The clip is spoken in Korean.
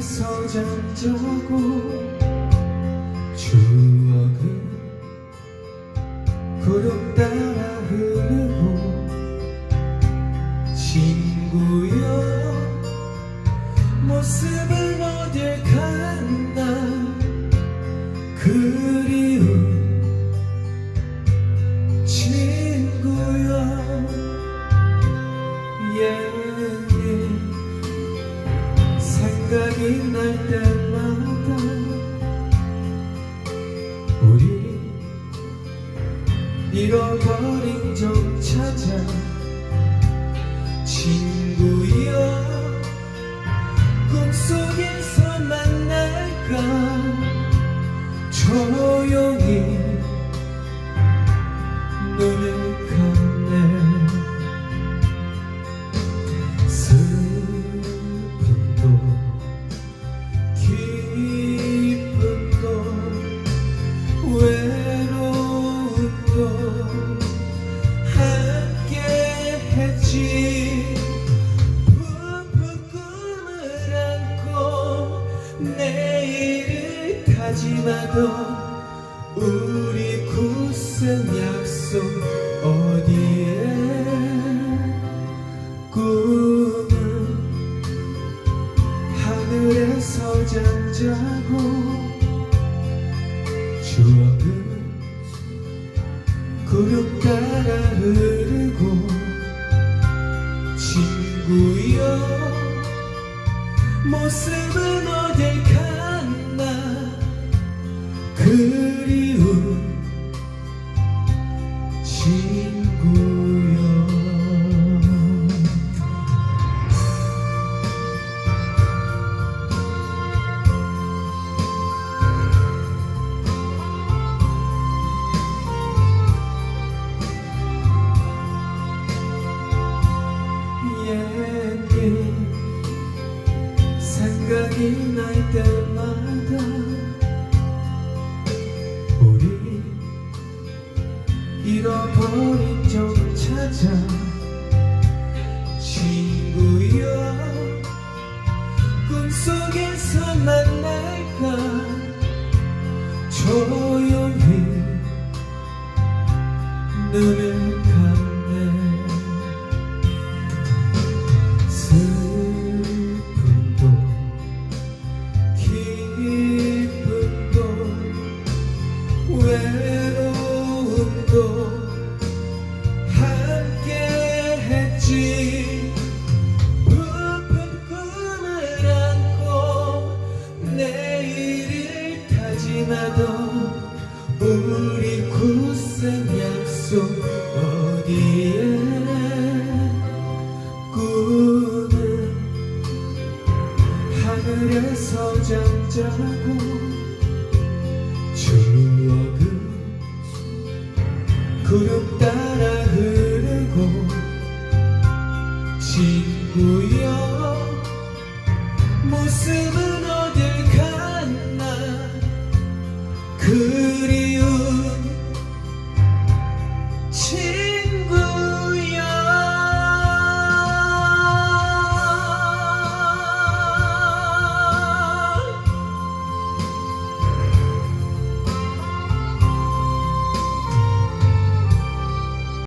자고 추억은 구름 따라 흐르고 친구여 생각이 날 때마다 우리 잃어버린 적 찾아 친구여 꿈속에서 만날까 우리 굳은 약속 어디에? 꿈은 하늘에서 잠자고 추억은 구름 따라 흐르고 친구여 모습은 어딜 갔나 그리운 친구여. 옛일 생각이 날 때마다 잃어버린 적 찾아 친구여 꿈속에서 만날까? 조용히 눈을 감네 다짐하던 우리 굳은 약속 어디에? 꿈은 하늘에서 잠자고 추억은 구름 따 Cheers.